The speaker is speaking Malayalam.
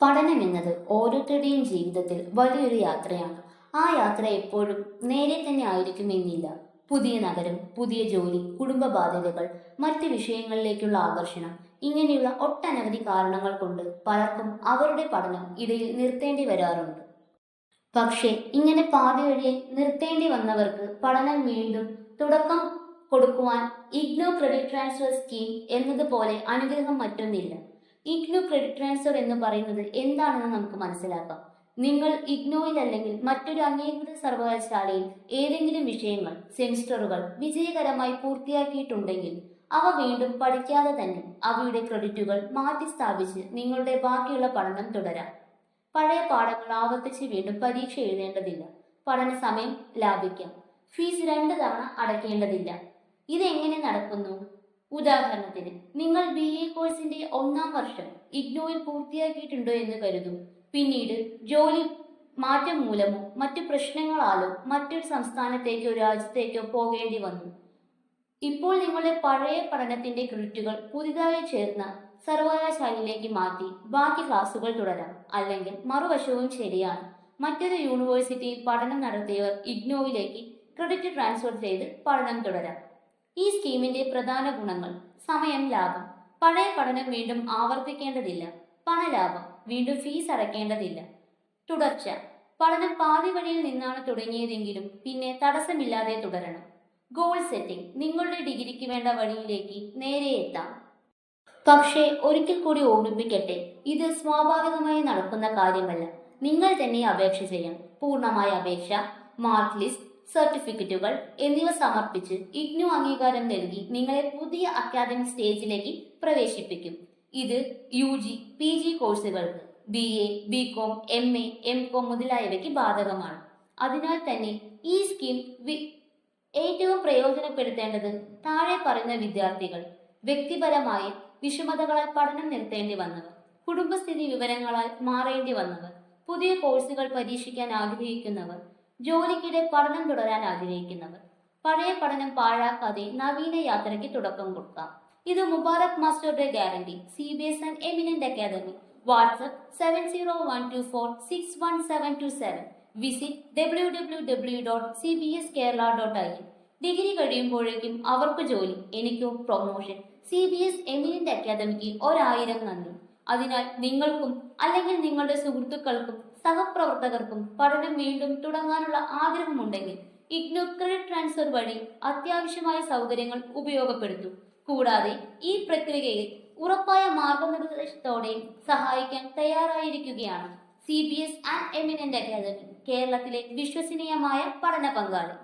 പഠനം എന്നത് ഓരോരുത്തരുടെയും ജീവിതത്തിൽ വലിയൊരു യാത്രയാണ്. ആ യാത്ര എപ്പോഴും നേരെ തന്നെ ആയിരിക്കുമെന്നില്ല പുതിയ നഗരം പുതിയ ജോലി കുടുംബ ബാധ്യതകൾ മറ്റ് വിഷയങ്ങളിലേക്കുള്ള ആകർഷണം ഇങ്ങനെയുള്ള ഒട്ടനവധി കാരണങ്ങൾ കൊണ്ട് പലർക്കും അവരുടെ പഠനം ഇടയിൽ നിർത്തേണ്ടി വരാറുണ്ട്. പക്ഷേ ഇങ്ങനെ പാതി വഴിയെ നിർത്തേണ്ടി വന്നവർക്ക് പഠനം വീണ്ടും തുടക്കം കൊടുക്കുവാൻ ഇഗ്നോ ക്രെഡിറ്റ് ട്രാൻസ്ഫർ സ്കീം എന്നതുപോലെ അനുഗ്രഹം മറ്റൊന്നില്ല. ഇഗ്നോ ക്രെഡിറ്റ് ട്രാൻസ്ഫർ എന്ന് പറയുന്നത് എന്താണെന്ന് നമുക്ക് മനസ്സിലാക്കാം. നിങ്ങൾ ഇഗ്നോയിൽ അല്ലെങ്കിൽ മറ്റൊരു അംഗീകൃത സർവകലാശാലയിൽ ഏതെങ്കിലും വിഷയങ്ങൾ സെമിസ്റ്ററുകൾ വിജയകരമായി പൂർത്തിയാക്കിയിട്ടുണ്ടെങ്കിൽ അവ വീണ്ടും പഠിക്കാതെ തന്നെ അവയുടെ ക്രെഡിറ്റുകൾ മാറ്റിസ്ഥാപിച്ച് നിങ്ങളുടെ ബാക്കിയുള്ള പഠനം തുടരാം. പഴയ പാഠങ്ങൾ ആവർത്തിച്ച് വീണ്ടും പരീക്ഷ എഴുതേണ്ടതില്ല. പഠന സമയം ലാഭിക്കാം. ഫീസ് രണ്ട് തവണ അടയ്ക്കേണ്ടതില്ല. ഇതെങ്ങനെ നടക്കുന്നു? ഉദാഹരണത്തിന് നിങ്ങൾ ബി എ കോഴ്സിന്റെ ഒന്നാം വർഷം ഇഗ്നോയിൽ പൂർത്തിയാക്കിയിട്ടുണ്ടോ എന്ന് കരുതും. പിന്നീട് ജോലി മാറ്റം മൂലമോ മറ്റു പ്രശ്നങ്ങളാലോ മറ്റൊരു സംസ്ഥാനത്തേക്കോ രാജ്യത്തേക്കോ പോകേണ്ടി വന്നു. ഇപ്പോൾ നിങ്ങളുടെ പഴയ പഠനത്തിന്റെ ക്രെഡിറ്റുകൾ പുതിയതായി ചേർന്ന സർവകലാശാലയിലേക്ക് മാറ്റി ബാക്കി ക്ലാസുകൾ തുടരാം. അല്ലെങ്കിൽ മറുവശവും ശരിയാണ്. മറ്റൊരു യൂണിവേഴ്സിറ്റിയിൽ പഠനം നടത്തിയവർ ഇഗ്നോയിലേക്ക് ക്രെഡിറ്റ് ട്രാൻസ്ഫർ ചെയ്ത് പഠനം തുടരാം. ഈ സ്കീമിന്റെ പ്രധാന ഗുണങ്ങൾ സമയം ലാഭം. പഴയ പഠനം വീണ്ടും ആവർത്തിക്കേണ്ടതില്ല. പണലാഭം. വീണ്ടും ഫീസ് അടയ്ക്കേണ്ടതില്ല തുടർച്ച. പഠനം പാതി വഴിയിൽ നിന്നാണ് തുടങ്ങിയതെങ്കിലും പിന്നെ തടസ്സമില്ലാതെ തുടരണം. ഗോൾ സെറ്റിംഗ് നിങ്ങളുടെ ഡിഗ്രിക്ക് വേണ്ട വഴിയിലേക്ക് നേരെ എത്താം. പക്ഷേ ഒരിക്കൽ കൂടി ഓർമ്മിപ്പിക്കട്ടെ ഇത് സ്വാഭാവികമായി നടക്കുന്ന കാര്യമല്ല. നിങ്ങൾ തന്നെ അപേക്ഷ ചെയ്യണം. പൂർണമായ അപേക്ഷ മാർക്ക് ലിസ്റ്റ് സർട്ടിഫിക്കറ്റുകൾ എന്നിവ സമർപ്പിച്ച് ഇഗ്നു അംഗീകാരം നൽകി നിങ്ങളെ പുതിയ അക്കാദമിക് സ്റ്റേജിലേക്ക് പ്രവേശിപ്പിക്കും. ഇത് യു ജി പി ജി കോഴ്സുകൾക്ക് B A B com M A M com മുതലായവയ്ക്ക് ബാധകമാണ്. അതിനാൽ തന്നെ ഈ സ്കീം ഏറ്റവും പ്രയോജനപ്പെടുത്തേണ്ടത് താഴെ പറയുന്ന വിദ്യാർത്ഥികൾ വ്യക്തിപരമായി വിഷമതകളാൽ പഠനം നിർത്തേണ്ടി വന്നവർ കുടുംബസ്ഥിതി വിവരങ്ങളാൽ മാറേണ്ടി വന്നവർ പുതിയ കോഴ്സുകൾ പരീക്ഷിക്കാൻ ആഗ്രഹിക്കുന്നവർ ജോലിക്കിടെ പഠനം തുടരാൻ ആഗ്രഹിക്കുന്നവർ. പഴയ പഠനം പാഴാക്കാതെ നവീന യാത്രയ്ക്ക് തുടക്കം കൊടുക്കാം. ഇത് മുബാറക് മാസ്റ്ററുടെ guarantee. C B S and eminent academy. WhatsApp seven zero one two four six one seven two seven. Visit W W W dot C B S Kerala dot I. Degree കഴിയുമ്പോഴേക്കും അവർക്ക് ജോലി എനിക്കോ promotion. C B S eminent academic ഒരായിരം നന്ദി. അതിനാൽ നിങ്ങൾക്കും അല്ലെങ്കിൽ നിങ്ങളുടെ സുഹൃത്തുക്കൾക്കും സഹപ്രവർത്തകർക്കും പഠനം വീണ്ടും തുടങ്ങാനുള്ള ആഗ്രഹമുണ്ടെങ്കിൽ ഇഗ്നോ ക്രെഡിറ്റ് ട്രാൻസ്ഫർ വഴി അത്യാവശ്യമായ സൗകര്യങ്ങൾ ഉപയോഗപ്പെടുത്തും. കൂടാതെ ഈ പ്രക്രിയയിൽ ഉറപ്പായ മാർഗനിർദ്ദേശത്തോടെയും സഹായിക്കാൻ തയ്യാറായിരിക്കുകയാണ്. C B S and eminent academy കേരളത്തിലെ വിശ്വസനീയമായ പഠന പങ്കാളി.